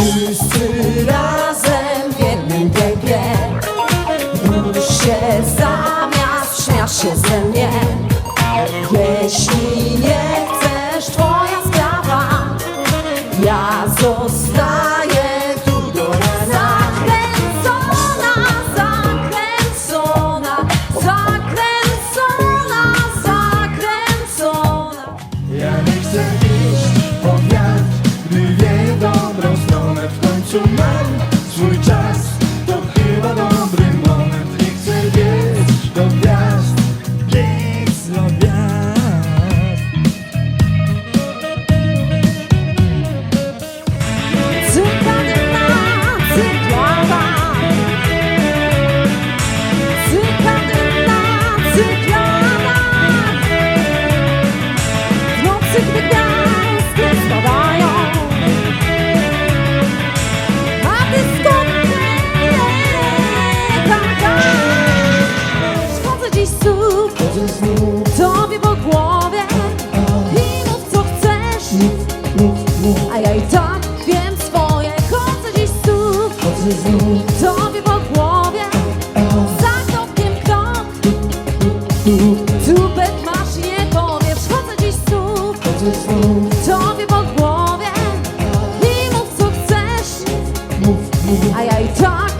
Wszyscy razem w jednym tempie się zamiast śmiać się ze mnie. Jeśli nie A ja i tak wiem swoje Chodzę dziś znów chodzę znów Tobie po głowie Za krokiem krok. Tupet masz i nie powiesz Chodzę dziś znów Chodzę znów, Tobie po głowie I mów co chcesz. Mów, mów. A ja i tak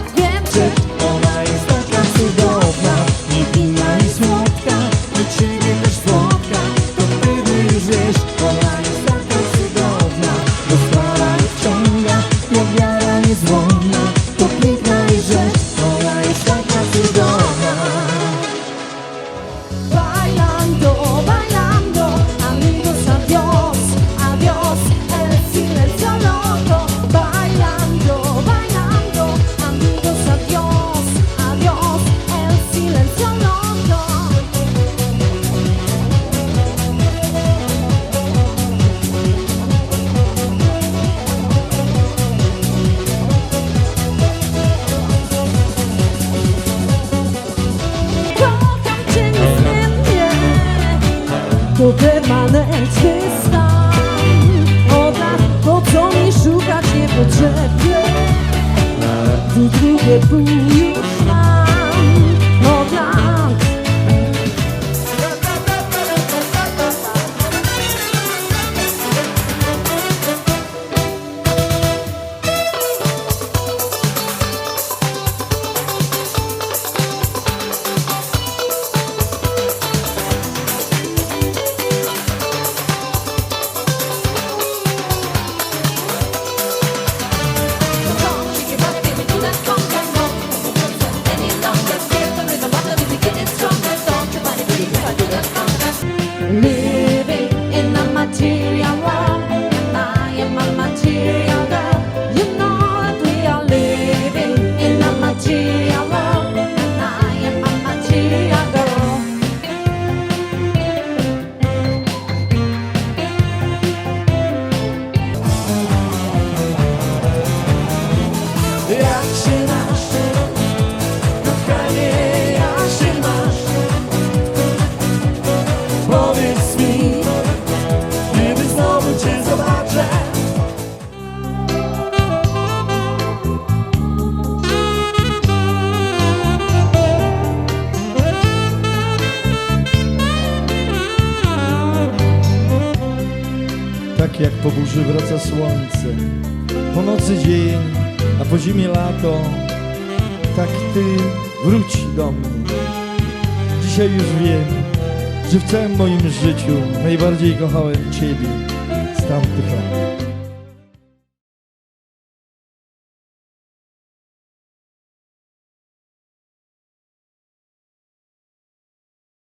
To permanentny stan. Od lat po co mi szukać niepotrzebnie? Gdy drugie pół już jak po burzy wraca słońce, po nocy dzień, a po zimie lato, tak ty wróć do mnie. Dzisiaj już wiem, że w całym moim życiu najbardziej kochałem Ciebie z tamtych lat.